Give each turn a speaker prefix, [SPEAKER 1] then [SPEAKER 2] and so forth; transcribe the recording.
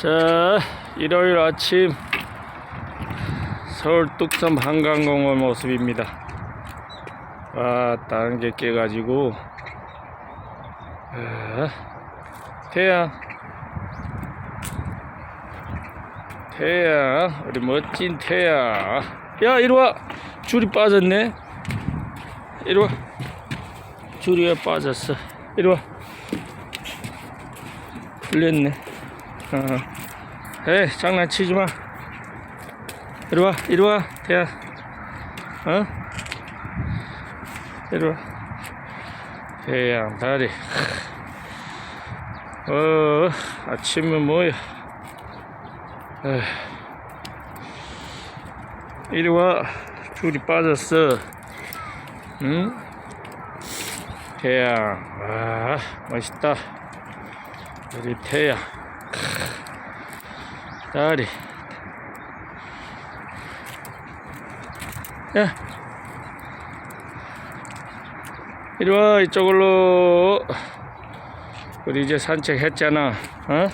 [SPEAKER 1] 자, 일요일 아침 서울 뚝섬 한강공원 모습입니다. 아, 다른 게 깨가지고. 아, 태양. 태양 우리 멋진 태양. 야 이리와. 줄이 빠졌네. 이리와. 줄이 왜 빠졌어? 이리와. 풀렸네 어. 에이 장난치지 마. 이리 와 이리와 태양 어? 이리와. 태양 다리. 어 아침은 뭐야. 에휴. 이리 와. 줄이 빠졌어. 응? 태양 와 멋있다. 우리 태양 다리. 야. 이리 와 이쪽으로. 우리 이제 산책했잖아 어?